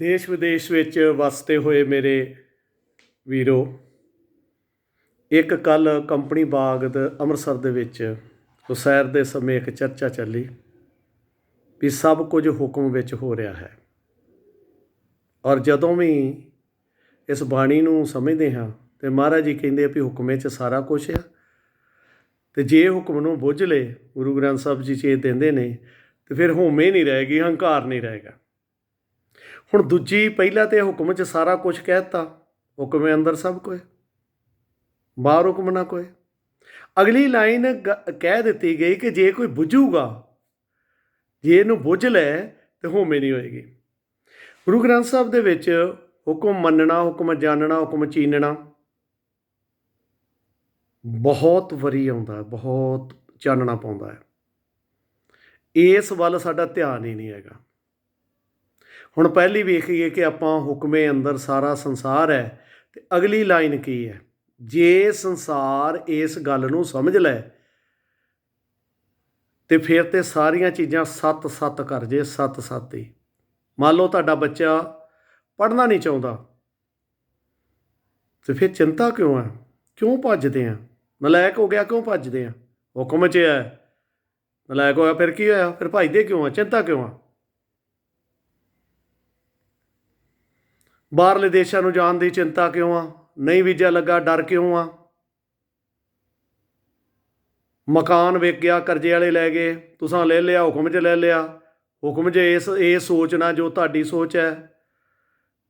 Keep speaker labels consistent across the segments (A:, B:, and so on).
A: ਦੇਸ਼ ਵਿਦੇਸ਼ ਵਿੱਚ ਵਸਦੇ ਹੋਏ ਮੇਰੇ ਵੀਰੋ, ਇੱਕ ਕੱਲ ਕੰਪਨੀ ਬਾਗ ਦੇ ਅੰਮ੍ਰਿਤਸਰ ਦੇ ਵਿੱਚ ਹੁਸੈਰ ਦੇ ਸਮੇਂ ਇੱਕ ਚਰਚਾ ਚੱਲੀ ਵੀ ਸਭ ਕੁਝ ਹੁਕਮ ਵਿੱਚ ਹੋ ਰਿਹਾ ਹੈ। ਔਰ ਜਦੋਂ ਵੀ ਇਸ ਬਾਣੀ ਨੂੰ ਸਮਝਦੇ ਹਾਂ ਤੇ ਮਹਾਰਾਜ ਜੀ ਕਹਿੰਦੇ ਆ ਵੀ ਹੁਕਮ 'ਚ ਸਾਰਾ ਕੁਝ ਆ ਤੇ ਜੇ ਹੁਕਮ ਨੂੰ ਬੁੱਝ ਲੇ ਗੁਰੂ ਗ੍ਰੰਥ ਸਾਹਿਬ ਜੀ ਚੇਤ ਦਿੰਦੇ ਨੇ ਤੇ ਫਿਰ ਹੋਮੇ ਨਹੀਂ ਰਹੇਗੀ, ਹੰਕਾਰ ਨਹੀਂ ਰਹੇਗਾ। ਹੁਣ ਦੂਜੀ ਪਹਿਲਾ ਤੇ ਹੁਕਮ 'ਚ ਸਾਰਾ ਕੁਝ ਕਹਿਤਾ। ਹੁਕਮ ਅੰਦਰ ਸਭ ਕੁਝ ਬਾਹਰ ਹੁਕਮ ਨਾ ਕੋਈ। ਅਗਲੀ ਲਾਈਨ ਗ- ਕਹਿ ਦਿੱਤੀ ਗਈ ਕਿ ਜੇ ਕੋਈ ਬੁੱਝੂਗਾ, ਜੇ ਇਹਨੂੰ ਬੁੱਝ ਲੈ, ਤੇ ਹੋਮੇ ਨਹੀਂ ਹੋਏਗੀ। ਗੁਰੂ ਗ੍ਰੰਥ ਸਾਹਿਬ ਦੇ ਵਿੱਚ ਹੁਕਮ ਮੰਨਣਾ, ਹੁਕਮ ਜਾਣਨਾ, ਹੁਕਮ ਚੀਨਣਾ ਬਹੁਤ ਵਰੀ ਆਉਂਦਾ ਬਹੁਤ ਚਾਨਣਾ ਪਾਉਂਦਾ ਹੈ। ਇਸ ਵੱਲ ਸਾਡਾ ਧਿਆਨ ਹੀ ਨਹੀਂ ਹੈਗਾ। ਹੁਣ ਪਹਿਲੀ ਵੇਖੀਏ ਕਿ ਆਪਾਂ ਹੁਕਮੇ ਅੰਦਰ ਸਾਰਾ ਸੰਸਾਰ ਹੈ ਤੇ ਅਗਲੀ ਲਾਈਨ ਕੀ ਹੈ? ਜੇ ਸੰਸਾਰ ਇਸ ਗੱਲ ਨੂੰ ਸਮਝ ਲੈ, ਤੇ ਫਿਰ ਤੇ ਸਾਰੀਆਂ ਚੀਜ਼ਾਂ ਸੱਤ ਸੱਤ ਕਰ ਜੇ ਸੱਤ ਸੱਤ ਹੀ। ਮੰਨ ਲਓ ਤੁਹਾਡਾ ਬੱਚਾ ਪੜ੍ਹਨਾ ਨਹੀਂ ਚਾਹੁੰਦਾ, ਤੇ ਫਿਰ ਚਿੰਤਾ ਕਿਉਂ ਹੈ? ਕਿਉਂ ਭੱਜਦੇ ਆ? ਨਲਾਇਕ ਹੋ ਗਿਆ, ਕਿਉਂ ਭੱਜਦੇ ਆ? ਹੁਕਮ 'ਚ ਹੈ। ਨਲਾਇਕ ਹੋਇਆ ਫਿਰ ਕੀ ਹੋਇਆ? ਫਿਰ ਭੱਜਦੇ ਕਿਉਂ ਆ? ਚਿੰਤਾ ਕਿਉਂ ਆ? ਬਾਹਰਲੇ ਦੇਸ਼ਾਂ ਨੂੰ ਜਾਣ ਦੀ ਚਿੰਤਾ ਕਿਉਂ ਆ? ਨਹੀਂ ਵੀਜ਼ਾ ਲੱਗਾ, ਡਰ ਕਿਉਂ ਆ? ਮਕਾਨ ਵੇਚ ਗਿਆ ਕਰਜ਼ੇ ਵਾਲੇ ਲੈ ਗਏ, ਤੁਸੀਂ ਲੈ ਲਿਆ, ਹੁਕਮ 'ਚ ਲੈ ਲਿਆ। ਹੁਕਮ 'ਚ ਇਸ, ਇਹ ਸੋਚ ਸੋਚਣਾ ਜੋ ਤੁਹਾਡੀ ਸੋਚ ਹੈ।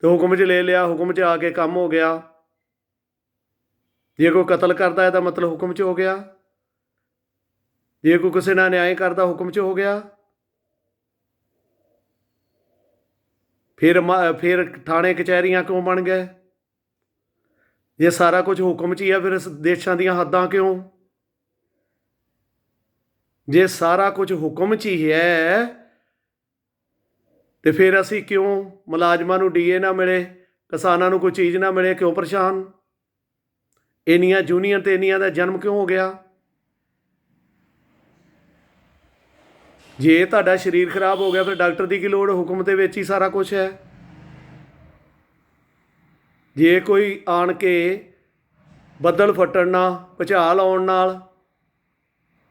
A: ਤੇ ਹੁਕਮ 'ਚ ਲੈ ਲਿਆ, ਹੁਕਮ 'ਚ ਆ ਕੇ ਕੰਮ ਹੋ ਗਿਆ। ਜੇ ਕੋਈ ਕਤਲ ਕਰਦਾ ਹੈ ਤਾਂ ਮਤਲਬ ਹੁਕਮ 'ਚ ਹੋ ਗਿਆ। ਜੇ ਕੋਈ ਕਿਸੇ ਨਾਲ ਨਿਆਂ ਕਰਦਾ, ਹੁਕਮ 'ਚ ਹੋ ਗਿਆ। ਫਿਰ ਮ- ਫਿਰ ਥਾਣੇ, ਕਚਹਿਰੀਆਂ ਕਿਉਂ ਬਣ ਗਏ? ਇਹ ਸਾਰਾ ਕੁਝ ਹੁਕਮ 'ਚ ਹੀ ਆ, ਫਿਰ ਦੇਸ਼ਾਂ ਦੀਆਂ ਹੱਦਾਂ ਕਿਉਂ? ਜੇ ਸਾਰਾ ਕੁਝ ਹੁਕਮ 'ਚ ਹੀ ਹੈ, ਤੇ ਫਿਰ ਅਸੀਂ ਕਿਉਂ ਮੁਲਾਜ਼ਮਾਂ ਨੂੰ ਡੀਏ ਨਾ ਮਿਲੇ, ਕਿਸਾਨਾਂ ਨੂੰ ਕੋਈ ਚੀਜ਼ ਨਾ ਮਿਲੇ, ਕਿਉਂ ਪਰੇਸ਼ਾਨ? ਇੰਨੀਆਂ ਜੂਨੀਅਰ ਤੇ ਇੰਨੀਆਂ ਦਾ ਜਨਮ ਕਿਉਂ ਹੋ ਗਿਆ? ਜੇ ਤੁਹਾਡਾ ਸਰੀਰ ਖਰਾਬ ਹੋ ਗਿਆ, ਫਿਰ ਡਾਕਟਰ ਦੀ ਕੀ ਲੋੜ? ਹੁਕਮ ਦੇ ਵਿੱਚ ਹੀ ਸਾਰਾ ਕੁਝ ਹੈ। ਜੇ ਕੋਈ ਆਣ ਕੇ ਬੱਦਲ ਫਟਣ ਨਾਲ, ਭੁਚਾਲ ਆਉਣ ਨਾਲ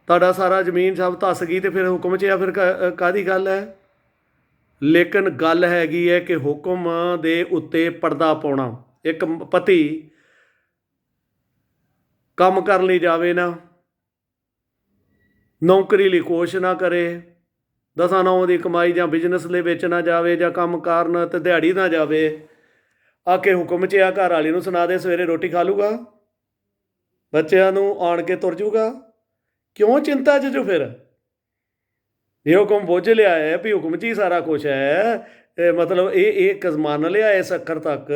A: ਤੁਹਾਡਾ ਸਾਰਾ ਜ਼ਮੀਨ ਸਭ ਧੱਸ ਗਈ ਤੇ ਫਿਰ ਹੁਕਮ 'ਚ ਆ, ਫਿਰ ਕਾ- ਕਾਹਦੀ ਗੱਲ ਹੈ? ਲੇਕਿਨ ਗੱਲ ਹੈਗੀ ਹੈ ਕਿ ਹੁਕਮ ਦੇ ਉੱਤੇ ਪਰਦਾ ਪਾਉਣਾ। ਇੱਕ ਪਤੀ ਕੰਮ ਕਰਨ ਲਈ ਜਾਵੇ ਨਾ, ਨੌਕਰੀ ਲਈ ਕੋਸ਼ਿਸ਼ ਨਾ ਕਰੇ ਦਸਾਂ ਨੌਂ ਦੀ ਕਮਾਈ ਜਾਂ ਬਿਜ਼ਨਸ ਲਈ ਵਿੱਚ ਨਾ ਜਾਵੇ ਜਾਂ ਕੰਮ ਕਾਰਨ ਤੇ ਦਿਹਾੜੀ ਨਾ ਜਾਵੇ, ਆ ਕੇ ਹੁਕਮ 'ਚ ਆ, ਘਰ ਵਾਲੇ ਨੂੰ ਸੁਣਾ ਦੇ, ਸਵੇਰੇ ਰੋਟੀ ਖਾ ਲੂਗਾ, ਬੱਚਿਆਂ ਨੂੰ ਆਣ ਕੇ ਤੁਰ ਜੂਗਾ। ਕਿਉਂ ਚਿੰਤਾ 'ਚ ਜੋ ਫਿਰ? ਇਹ ਹੁਕਮ ਬੁੱਝ ਲਿਆ ਹੈ ਵੀ ਹੁਕਮ 'ਚ ਹੀ ਸਾਰਾ ਕੁਝ ਹੈ। ਇਹ ਮਤਲਬ ਇਹ ਇਹ ਕਜ਼ਮਾਨ ਲਿਆ ਇਸ ਅੱਖਰ ਤੱਕ।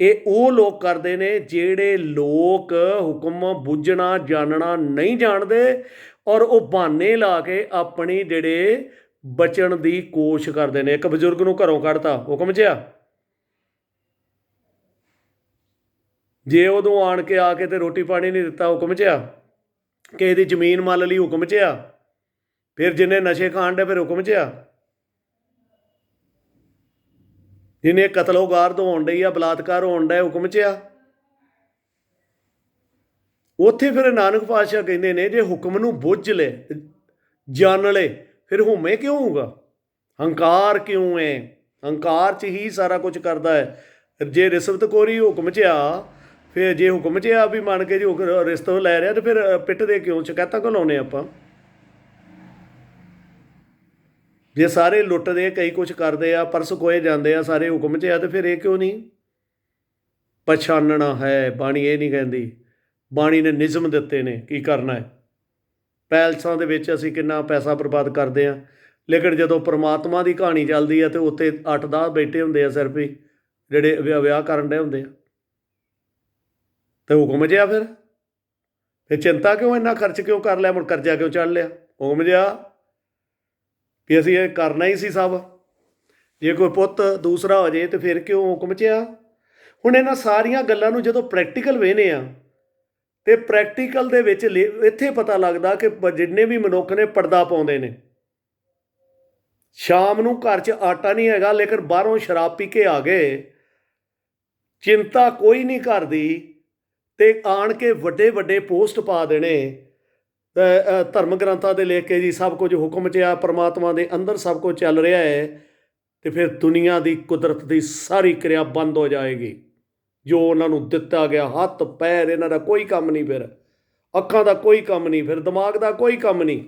A: ਇਹ ਉਹ ਲੋਕ ਕਰਦੇ ਨੇ ਜਿਹੜੇ ਲੋਕ ਹੁਕਮ ਬੁੱਝਣਾ, ਜਾਣਨਾ ਨਹੀਂ ਜਾਣਦੇ ਔਰ ਉਹ ਬਹਾਨੇ ਲਾ ਕੇ ਆਪਣੀ ਜਿਹੜੇ ਬਚਣ ਦੀ ਕੋਸ਼ਿਸ਼ ਕਰਦੇ ਨੇ। ਇੱਕ ਬਜ਼ੁਰਗ ਨੂੰ ਘਰੋਂ ਕੱਢਤਾ, ਹੁਕਮ 'ਚ ਜੇ ਉਦੋਂ ਆਣ ਕੇ ਆ ਕੇ ਤੇ ਰੋਟੀ ਪਾਣੀ ਨਹੀਂ ਦਿੱਤਾ, ਹੁਕਮ 'ਚ ਆ ਕਿ ਇਹਦੀ ਜ਼ਮੀਨ ਮੱਲ ਲਈ ਹੁਕਮ 'ਚ ਫਿਰ ਜਿੰਨੇ ਨਸ਼ੇ ਖਾਣ ਦੇ ਫਿਰ ਹੁਕਮ 'ਚ ਆ ਜਿਹਨੇ ਕਤਲੋਗਾਰ ਤੋਂ ਹੋਣ ਡਈ ਆ, ਬਲਾਤਕਾਰ ਹੋਣ ਡਿਆ ਹੁਕਮ 'ਚ ਆ ਉੱਥੇ ਫਿਰ ਨਾਨਕ ਪਾਤਸ਼ਾਹ ਕਹਿੰਦੇ ਨੇ, ਜੇ ਹੁਕਮ ਨੂੰ ਬੁੱਝ ਲੈ, ਜਾਣ ਲੈ ਫਿਰ ਹੋਮੇ ਕਿਉਂ ਹੋਊਗਾ? ਹੰਕਾਰ ਕਿਉਂ ਹੈ ਹੰਕਾਰ 'ਚ ਹੀ ਸਾਰਾ ਕੁਝ ਕਰਦਾ ਹੈ ਜੇ ਰਿਸ਼ਵਤ ਰਿਸ਼ਵਤਖੋਰੀ ਹੁਕਮ 'ਚ ਆ ਫਿਰ ਜੇ ਹੁਕਮ 'ਚ ਆ ਵੀ ਮੰਨ ਕੇ ਜੀ ਉਹ ਰਿਸ਼ਵਤ ਲੈ ਰਿਹਾ ਤੇ ਫਿਰ ਅ, ਪਿੱਟਦੇ ਕਿਉਂ ਸ਼ਿਕਾਇਤਾਂ ਕਿਉਂ ਲਾਉਨੇ ਆਪਾਂ? ਜੇ ਸਾਰੇ ਲੁੱਟਦੇ ਕਈ ਕੁਝ ਕਰਦੇ ਆ ਪਰਸ ਕੋਏ ਜਾਂਦੇ ਆ ਸਾਰੇ ਹੁਕਮ 'ਚ ਆ ਤੇ ਫਿਰ ਇਹ ਕਿਉਂ ਨਹੀਂ? ਪਛਾਨਣਾ ਹੈ ਬਾਣੀ ਇਹ ਨਹੀਂ ਕਹਿੰਦੀ। ਬਾਣੀ ਨੇ ਨਿਯਮ ਦਿੱਤੇ ਨੇ ਕੀ ਕਰਨਾ ਹੈ? ਪੈਲਸਾਂ ਦੇ ਵਿੱਚ ਅਸੀਂ ਕਿੰਨਾ ਪੈਸਾ ਬਰਬਾਦ ਕਰਦੇ ਆ ਲੇਕਿਨ ਜਦੋਂ ਪ੍ਰਮਾਤਮਾ ਦੀ ਕਹਾਣੀ ਚੱਲਦੀ ਹੈ ਤੇ ਉੱਤੇ 8-10 ਬੈਠੇ ਹੁੰਦੇ ਆ ਸਿਰਫ ਹੀ, ਜਿਹੜੇ ਵਿਆਹ ਵਿਆਹ ਕਰਨ ਦੇ ਹੁੰਦੇ ਆ। ਤੇ ਹੁਕਮ ਜਿਆ ਫਿਰ? ਫਿਰ ਚਿੰਤਾ ਕਿਉਂ ਇੰਨਾ ਖਰਚ ਕਿਉਂ ਕਰ ਲਿਆ, ਮੁੜ ਕਰਜ਼ਾ ਕਿਉਂ ਚੜ ਲਿਆ? ਹੁਕਮ ਜਿਆ ਵੀ ਅਸੀਂ ਇਹ ਕਰਨਾ ਹੀ ਸੀ ਸਭ। ਜੇ ਕੋਈ ਪੁੱਤ ਦੂਸਰਾ ਹੋ ਜੇ ਤੇ ਫਿਰ ਕਿਉਂ ਹੁਕਮ 'ਚ ਆ? ਹੁਣ ਇਹਨਾਂ ਸਾਰੀਆਂ ਗੱਲਾਂ ਨੂੰ ਜਦੋਂ ਪ੍ਰੈਕਟੀਕਲ ਵੇਨੇ ਆ ਤੇ ਪ੍ਰੈਕਟੀਕਲ ਦੇ ਵਿੱਚ ਲੇ- ਇੱਥੇ ਪਤਾ ਲੱਗਦਾ ਕਿ ਜਿੰਨੇ ਵੀ ਮਨੁੱਖ ਨੇ ਪਰਦਾ ਪਾਉਂਦੇ ਨੇ। ਸ਼ਾਮ ਨੂੰ ਘਰ 'ਚ ਆਟਾ ਨਹੀਂ ਹੈਗਾ, ਲੇਕਿਨ ਬਾਹਰੋਂ ਸ਼ਰਾਬ ਪੀ ਕੇ ਆ ਗਏ। ਚਿੰਤਾ ਕੋਈ ਨਹੀਂ ਕਰਦੀ ਤੇ ਆਣ ਕੇ ਵੱਡੇ ਵੱਡੇ ਪੋਸਟ ਪਾ ਦੇਣੇ। ਧਰਮ ਗ੍ਰੰਥਾਂ ਦੇ ਲਿਖ ਕੇ ਜੀ ਸਭ ਕੁਝ ਹੁਕਮ 'ਚ ਆ, ਪ੍ਰਮਾਤਮਾ ਦੇ ਅੰਦਰ ਸਭ ਕੁਝ ਚੱਲ ਰਿਹਾ ਹੈ ਤੇ ਫਿਰ ਦੁਨੀਆ ਦੀ ਕੁਦਰਤ ਦੀ ਸਾਰੀ ਕਿਰਿਆ ਬੰਦ ਹੋ ਜਾਏਗੀ। ਜੋ ਉਹਨਾਂ ਨੂੰ ਦਿੱਤਾ ਗਿਆ, ਹੱਥ, ਪੈਰ, ਇਹਨਾਂ ਦਾ ਕੋਈ ਕੰਮ ਨਹੀਂ ਫਿਰ। ਅੱਖਾਂ ਦਾ ਕੋਈ ਕੰਮ ਨਹੀਂ ਫਿਰ, ਦਿਮਾਗ ਦਾ ਕੋਈ ਕੰਮ ਨਹੀਂ।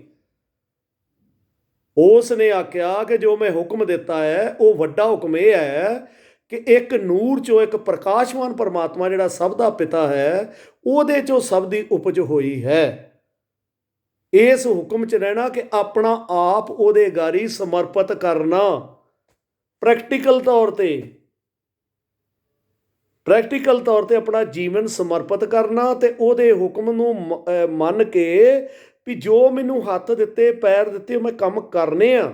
A: ਉਸ ਨੇ ਆਖਿਆ ਕਿ ਜੋ ਮੈਂ ਹੁਕਮ ਦਿੱਤਾ ਹੈ, ਉਹ ਵੱਡਾ ਹੁਕਮ ਇਹ ਹੈ ਕਿ ਇੱਕ ਨੂਰ ਚੋਂ ਇੱਕ ਪ੍ਰਕਾਸ਼ਮਾਨ ਪਰਮਾਤਮਾ ਜਿਹੜਾ ਸਭ ਦਾ ਪਿਤਾ ਹੈ, ਉਹਦੇ ਚੋਂ ਸਭ ਦੀ ਉਪਜ ਹੋਈ ਹੈ। ਇਸ ਹੁਕਮ 'ਚ ਰਹਿਣਾ ਕਿ ਆਪਣਾ ਆਪ ਉਹਦੇ ਗਾਰੀ ਸਮਰਪਿਤ ਕਰਨਾ। ਪ੍ਰੈਕਟੀਕਲ ਤੌਰ ਤੇ ਪ੍ਰੈਕਟੀਕਲ ਤੌਰ ਤੇ ਆਪਣਾ ਜੀਵਨ ਸਮਰਪਿਤ ਕਰਨਾ ਤੇ ਉਹਦੇ ਹੁਕਮ ਨੂੰ ਮ- ਮੰਨ ਕੇ ਵੀ ਜੋ ਮੈਨੂੰ ਹੱਥ ਦਿੱਤੇ, ਪੈਰ ਦਿੱਤੇ ਮੈਂ ਕੰਮ ਕਰਨੇ ਆ।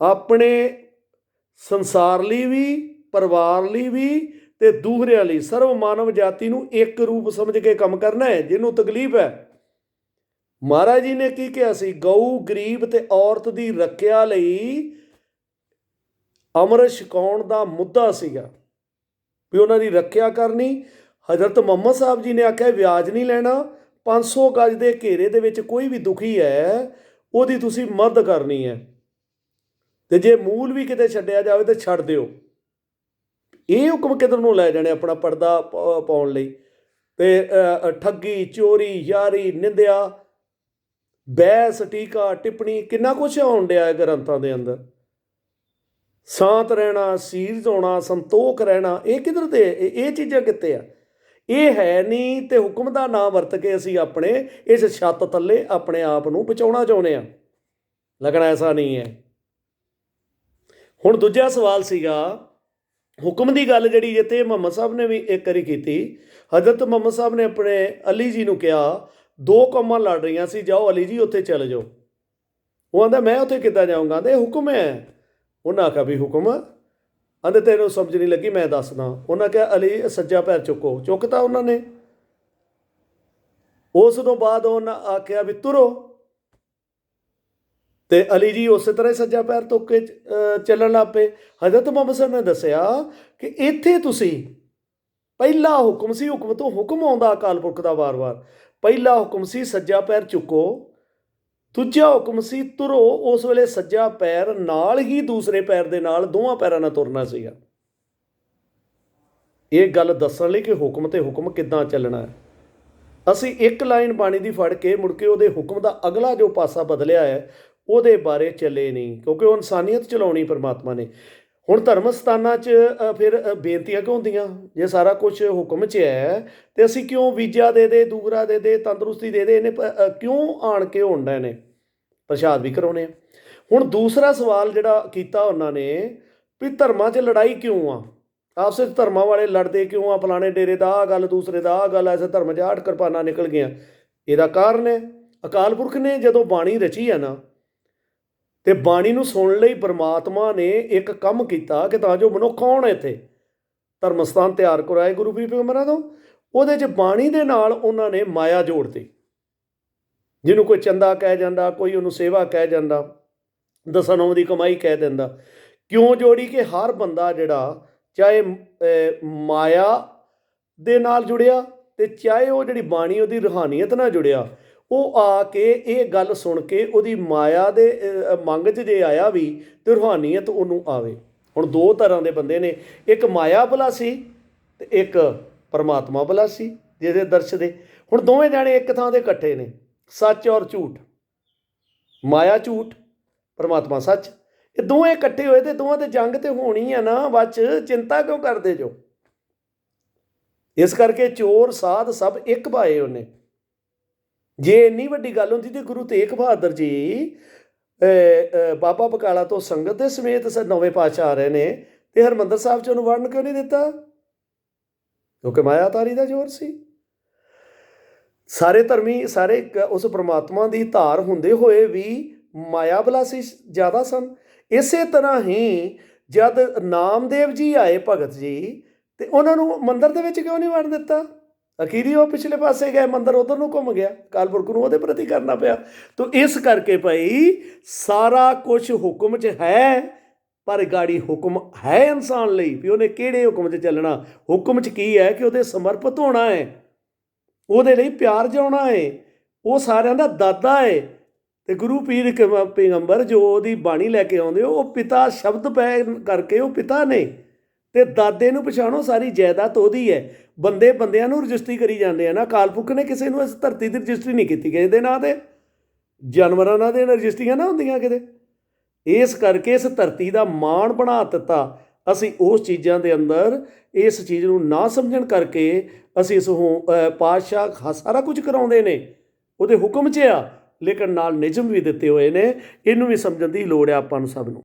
A: ਆਪਣੇ ਸੰਸਾਰ ਲਈ ਵੀ, ਪਰਿਵਾਰ ਲਈ ਵੀ ਤੇ ਦੂਹਰਿਆਂ ਲਈ। ਸਰਵ ਮਾਨਵ ਜਾਤੀ ਨੂੰ ਇੱਕ ਰੂਪ ਸਮਝ ਕੇ ਕੰਮ ਕਰਨਾ ਹੈ, ਜਿਹਨੂੰ ਤਕਲੀਫ ਹੈ। ਮਹਾਰਾਜ ਜੀ ਨੇ ਕੀ ਕਿਹਾ ਸੀ? ਗਊ ਗਰੀਬ ਤੇ ਔਰਤ ਦੀ ਰੱਖਿਆ ਲਈ ਅਮਰ ਛਕਾਉਣ ਦਾ ਮੁੱਦਾ ਸੀਗਾ? ਵੀ ਉਹਨਾਂ ਦੀ ਰੱਖਿਆ ਕਰਨੀ। ਹਜ਼ਰਤ ਮੁਹੰਮਦ ਸਾਹਿਬ ਜੀ ਨੇ ਆਖਿਆ, ਵਿਆਜ ਨਹੀਂ ਲੈਣਾ। 500 ਗਜ ਦੇ ਘੇਰੇ ਦੇ ਵਿੱਚ ਕੋਈ ਵੀ ਦੁਖੀ ਹੈ, ਉਹਦੀ ਤੁਸੀਂ ਮਦਦ ਕਰਨੀ ਹੈ। ਤੇ ਜੇ ਮੂਲ ਵੀ ਕਿਤੇ ਛੱਡਿਆ ਜਾਵੇ ਤਾਂ ਛੱਡ ਦਿਓ। ਇਹ ਹੁਕਮ ਕਿਧਰ ਨੂੰ ਲੈ ਜਾਣੇ ਆਪਣਾ ਪਰਦਾ ਪਾਉਣ ਲਈ? ਤੇ ਠੱਗੀ, ਚੋਰੀ, ਯਾਰੀ, ਨਿੰਦਿਆ, ਬਹਿਸ, ਟੀਕਾ, ਟਿੱਪਣੀ, ਕਿੰਨਾ ਕੁਝ ਆਉਣ ਡਿਆ ਹੈ ਗ੍ਰੰਥਾਂ ਦੇ ਅੰਦਰ? ਸ਼ਾਂਤ ਰਹਿਣਾ, ਸੀਰਜ ਹੋਣਾ ਸੰਤੋਖ ਰਹਿਣਾ, ਇਹ ਕਿਧਰ ਦੇ ਇਹ ਚੀਜ਼ਾਂ ਕਿੱਥੇ ਆ? ਇਹ ਹੈ ਨਹੀਂ ਤੇ ਹੁਕਮ ਦਾ ਨਾਮ ਵਰਤ ਕੇ ਅਸੀਂ ਆਪਣੇ ਇਸ ਛੱਤ ਥੱਲੇ ਆਪਣੇ ਆਪ ਨੂੰ ਬਚਾਉਣਾ ਚਾਹੁੰਦੇ ਆ। ਲੱਗਣਾ ਐਸਾ ਨਹੀਂ ਹੈ। ਹੁਣ ਦੂਜਾ ਸਵਾਲ ਸੀਗਾ, ਹੁਕਮ ਦੀ ਗੱਲ ਜਿਹੜੀ ਜਿੱਤੇ ਮੁਹੰਮਦ ਸਾਹਿਬ ਨੇ ਵੀ ਇੱਕ ਵਾਰੀ ਕੀਤੀ, ਹਜ਼ਰਤ ਮੁਹੰਮਦ ਸਾਹਿਬ ਨੇ ਆਪਣੇ ਅਲੀ ਜੀ ਨੂੰ ਕਿਹਾ, ਦੋ ਕੌਮਾਂ ਲੜ ਰਹੀਆਂ ਸੀ, ਜਾਓ ਅਲੀ ਜੀ ਉੱਥੇ ਚਲੇ ਜਾਓ। ਉਹ ਆਂਦਾ ਮੈਂ ਉੱਥੇ ਕਿੱਦਾਂ ਜਾਊਂਗਾ? ਆਂਦੇ ਹੁਕਮ ਹੈ। ਉਹਨਾਂ ਆਖਿਆ ਵੀ ਹੁਕਮ ਆਂਦੇ ਤੈਨੂੰ ਸਮਝ ਨਹੀਂ ਲੱਗੀ, ਮੈਂ ਦੱਸਦਾ। ਉਹਨਾਂ ਕਿਹਾ, ਅਲੀ, ਸੱਜਾ ਪੈਰ ਚੁੱਕੋ। ਚੁੱਕਤਾ ਉਹਨਾਂ ਨੇ। ਉਸ ਤੋਂ ਬਾਅਦ ਉਹਨਾਂ ਆਖਿਆ ਵੀ ਤੁਰੋ। ਤੇ ਅਲੀ ਜੀ ਉਸੇ ਤਰ੍ਹਾਂ ਹੀ ਸੱਜਾ ਪੈਰ ਤੋਂ ਕੇ ਚੱਲਣ ਲੱਗ ਪਏ। ਹਜ਼ਰਤ ਮੁਹੰਮਦ ਸਾਹਿਬ ਨੇ ਦੱਸਿਆ ਕਿ ਇੱਥੇ ਤੁਸੀਂ, ਪਹਿਲਾ ਹੁਕਮ ਸੀ, ਹੁਕਮ ਤੋਂ ਹੁਕਮ ਆਉਂਦਾ ਅਕਾਲ ਪੁਰਖ ਦਾ ਵਾਰ-ਵਾਰ। ਪਹਿਲਾ ਹੁਕਮ ਸੀ, ਸੱਜਾ ਪੈਰ ਚੁੱਕੋ। ਦੂਜਾ ਹੁਕਮ ਸੀ, ਤੁਰੋ ਉਸ ਵੇਲੇ ਸੱਜਾ ਪੈਰ ਨਾਲ ਹੀ ਦੂਸਰੇ ਪੈਰ ਦੇ ਨਾਲ ਦੋਵਾਂ ਪੈਰਾਂ ਨਾਲ ਤੁਰਨਾ ਸੀਗਾ। ਇਹ ਗੱਲ ਦੱਸਣ ਲਈ ਕਿ ਹੁਕਮ ਤੇ ਹੁਕਮ ਕਿੱਦਾਂ ਚੱਲਣਾ ਹੈ। ਅਸੀਂ ਇੱਕ ਲਾਈਨ ਬਾਣੀ ਦੀ ਫੜ ਕੇ ਮੁੜ ਕੇ ਉਹਦੇ ਹੁਕਮ ਦਾ ਅਗਲਾ ਜੋ ਪਾਸਾ ਬਦਲਿਆ ਹੈ, ਉਹਦੇ ਬਾਰੇ ਚੱਲੇ ਨਹੀਂ, ਕਿਉਂਕਿ ਉਹ ਇਨਸਾਨੀਅਤ ਚਲਾਉਣੀ ਪਰਮਾਤਮਾ ਨੇ। ਹੁਣ ਧਰਮ ਸਥਾਨਾਂ 'ਚ ਫਿਰ ਬੇਨਤੀਆਂ ਕਿਉਂ ਹੁੰਦੀਆਂ? ਜੇ ਸਾਰਾ ਕੁਝ ਹੁਕਮ 'ਚ ਹੈ, ਤੇ ਅਸੀਂ ਕਿਉਂ ਵੀਜ਼ਾ ਦੇ ਦੇ ਦੂਗਰਾ ਦੇ ਦੇ, ਤੰਦਰੁਸਤੀ ਦੇ ਦੇ, ਇਹਨੇ ਪ- ਕਿਉਂ ਆਣ ਕੇ ਹੁੰਦਾ ਨੇ? ਪ੍ਰਸ਼ਾਦ ਵੀ ਕਰਾਉਣੇ ਆ। ਹੁਣ ਦੂਸਰਾ ਸਵਾਲ ਜਿਹੜਾ ਕੀਤਾ ਉਹਨਾਂ ਨੇ, ਵੀ ਧਰਮਾਂ 'ਚ ਲੜਾਈ ਕਿਉਂ ਆ? ਆਪਸ ਧਰਮਾਂ ਵਾਲੇ ਲੜਦੇ ਕਿਉਂ ਆ? ਫਲਾਣੇ ਡੇਰੇ ਦਾ ਆ ਗੱਲ, ਦੂਸਰੇ ਦਾ ਆ ਗੱਲ, ਐਸੇ ਧਰਮ 'ਚ ਆਠ ਕਿਰਪਾਨਾਂ ਨਿਕਲ ਗਈਆਂ। ਇਹਦਾ ਕਾਰਨ ਹੈ, ਅਕਾਲ ਪੁਰਖ ਨੇ ਜਦੋਂ ਬਾਣੀ ਰਚੀ ਹੈ ਨਾ ਤੇ ਬਾਣੀ ਨੂੰ ਸੁਣਨ ਲਈ ਪਰਮਾਤਮਾ ਨੇ ਇੱਕ ਕੰਮ ਕੀਤਾ ਕਿ ਤਾਂ ਜੋ ਮਨੁੱਖ ਆਉਣ ਇੱਥੇ? ਧਰਮ ਸਥਾਨ ਤਿਆਰ ਕਰਾਏ ਗੁਰੂ ਪੀਰ ਪੈਗੰਬਰਾਂ ਤੋਂ। ਉਹਦੇ 'ਚ ਬਾਣੀ ਦੇ ਨਾਲ ਉਹਨਾਂ ਨੇ ਮਾਇਆ ਜੋੜਤੀ। ਜਿਹਨੂੰ ਕੋਈ ਚੰਦਾ ਕਹਿ ਜਾਂਦਾ, ਕੋਈ ਉਹਨੂੰ ਸੇਵਾ ਕਹਿ ਜਾਂਦਾ ਦਸਨੋਂ ਦੀ ਕਮਾਈ ਕਹਿ ਦਿੰਦਾ। ਕਿਉਂ ਜੋੜੀ ਕਿ ਹਰ ਬੰਦਾ ਜਿਹੜਾ ਚਾਹੇ ਮਾਇਆ ਦੇ ਨਾਲ ਜੁੜਿਆ ਤੇ ਚਾਹੇ ਉਹ ਜਿਹੜੀ ਬਾਣੀ ਉਹਦੀ ਰੂਹਾਨੀਅਤ ਨਾਲ ਜੁੜਿਆ ਉਹ ਆ ਕੇ ਇਹ ਗੱਲ ਸੁਣ ਕੇ ਉਹਦੀ ਮਾਇਆ ਦੇ ਮੰਗ 'ਚ ਜੇ ਆਇਆ ਵੀ ਤੇ ਰੂਹਾਨੀਅਤ ਉਹਨੂੰ ਆਵੇ। ਹੁਣ ਦੋ ਤਰ੍ਹਾਂ ਦੇ ਬੰਦੇ ਨੇ। ਇੱਕ ਮਾਇਆ ਭਲਾ ਸੀ ਤੇ ਇੱਕ ਪਰਮਾਤਮਾ ਭਲਾ ਸੀ, ਜਿਹਦੇ ਦਰਸ਼ ਦੇ। ਹੁਣ ਦੋਵੇਂ ਜਾਣੇ ਇੱਕ ਥਾਂ ਦੇ ਇਕੱਠੇ ਨੇ। ਸੱਚ ਔਰ ਝੂਠ। ਮਾਇਆ ਝੂਠ, ਪਰਮਾਤਮਾ ਸੱਚ। ਇਹ ਦੋਵੇਂ ਇਕੱਠੇ ਹੋਏ ਤੇ ਦੋਵਾਂ ਤੇ ਜੰਗ ਤੇ ਹੋਣੀ ਆ ਨਾ ਬੱਚ ਚਿੰਤਾ ਕਿਉਂ ਕਰਦੇ ਜੋ? ਇਸ ਕਰਕੇ ਚੋਰ, ਸਾਧ ਸਭ ਇੱਕ ਭਾਏ ਉਹਨੇ। ਜੇ ਇੰਨੀ ਵੱਡੀ ਗੱਲ ਹੁੰਦੀ ਤੇ ਗੁਰੂ ਤੇਗ ਬਹਾਦਰ ਜੀ ਬਾਬਾ ਬਕਾਲਾ ਤੋਂ ਸੰਗਤ ਦੇ ਸਮੇਤ ਸ ਨਵੇਂ ਪਾਤਸ਼ਾਹ ਆ ਰਹੇ ਨੇ ਤੇ ਹਰਮੰਦਰ ਸਾਹਿਬ ਚ ਉਹਨੂੰ ਵੜਨ ਕਿਉਂ ਨਹੀਂ ਦਿੱਤਾ? ਕਿਉਂਕਿ ਮਾਇਆ ਤਾਰੀ ਦਾ ਜ਼ੋਰ ਸੀ। ਸਾਰੇ ਧਰਮੀ, ਸਾਰੇ ਉਸ ਪ੍ਰਮਾਤਮਾ ਦੀ ਧਾਰ ਹੁੰਦੇ ਹੋਏ ਵੀ ਮਾਇਆ ਬਲਾਸੀ ਜ਼ਿਆਦਾ ਸਨ। ਇਸੇ ਤਰ੍ਹਾਂ ਹੀ ਜਦ ਨਾਮਦੇਵ ਜੀ ਆਏ ਭਗਤ ਜੀ ਤੇ ਉਹਨਾਂ ਨੂੰ ਮੰਦਰ ਦੇ ਵਿੱਚ ਕਿਉਂ ਨਹੀਂ ਵੜ ਦਿੱਤਾ? ਅਖੀਰੀ ਉਹ ਪਿਛਲੇ ਪਾਸੇ ਗਏ, ਮੰਦਰ ਉਧਰ ਨੂੰ ਘੁੰਮ ਗਿਆ, ਕਾਲਪੁਰਖ ਨੂੰ ਉਹਦੇ ਪ੍ਰਤੀ ਕਰਨਾ ਪਿਆ। ਤਾਂ ਇਸ ਕਰਕੇ ਭਾਈ ਸਾਰਾ ਕੁਝ ਹੁਕਮ 'ਚ ਹੈ, ਪਰ ਗਾੜੀ ਹੁਕਮ ਹੈ ਇਨਸਾਨ ਲਈ, ਵੀ ਉਹਨੇ ਕਿਹੜੇ ਹੁਕਮ 'ਚ ਚੱਲਣਾ? ਹੁਕਮ 'ਚ ਕੀ ਹੈ ਕਿ ਉਹਦੇ ਸਮਰਪਿਤ ਹੋਣਾ ਹੈ? ਉਹਦੇ ਲਈ ਪਿਆਰ ਜਾਉਣਾ ਹੈ? ਉਹ ਸਾਰਿਆਂ ਦਾ ਦਾਦਾ ਹੈ। ਤੇ ਗੁਰੂ ਪੀਰ ਕ- ਪੈਗੰਬਰ ਜੋ ਉਹਦੀ ਬਾਣੀ ਲੈ ਕੇ ਆਉਂਦੇ, ਉਹ ਪਿਤਾ ਸ਼ਬਦ ਪੈ ਕਰਕੇ ਉਹ ਪਿਤਾ ਨੇ। ਤੇ ਦਾਦੇ ਨੂੰ ਪਛਾਣੋ, ਸਾਰੀ ਜਾਇਦਾਦ ਉਹਦੀ ਹੈ। ਬੰਦੇ ਬੰਦਿਆਂ ਨੂੰ ਰਜਿਸਟਰੀ ਕਰੀ ਜਾਂਦੇ ਆ ਨਾ। ਕਾਲਪੁਰਖ ਨੇ ਕਿਸੇ ਨੂੰ ਇਸ ਧਰਤੀ ਦੀ ਰਜਿਸਟਰੀ ਨਹੀਂ ਕੀਤੀ। ਕਿਸੇ ਦੇ ਨਾਂ ਤੇ। ਜਾਨਵਰਾਂ ਨਾਲ ਦੇ ਰਜਿਸਟਰੀਆਂ ਨਾ ਹੁੰਦੀਆਂ ਕਿਤੇ। ਇਸ ਕਰਕੇ ਇਸ ਧਰਤੀ ਦਾ ਮਾਣ ਬਣਾ ਦਿੱਤਾ। ਅਸੀਂ ਉਸ ਚੀਜ਼ਾਂ ਦੇ ਅੰਦਰ ਇਸ ਚੀਜ਼ ਨੂੰ ਨਾ ਸਮਝਣ ਕਰਕੇ ਅਸੀਂ ਇਸ ਹੁ- ਪਾਤਸ਼ਾਹ ਖ- ਸਾਰਾ ਕੁਝ ਕਰਾਉਂਦੇ ਨੇ। ਉਹਦੇ ਹੁਕਮ 'ਚ ਆ। ਲੇਕਿਨ ਨਾਲ ਨਿਯਮ ਵੀ ਦਿੱਤੇ ਹੋਏ ਨੇ। ਇਹਨੂੰ ਵੀ ਸਮਝਣ ਦੀ ਲੋੜ ਹੈ ਆਪਾਂ ਨੂੰ ਸਭ ਨੂੰ।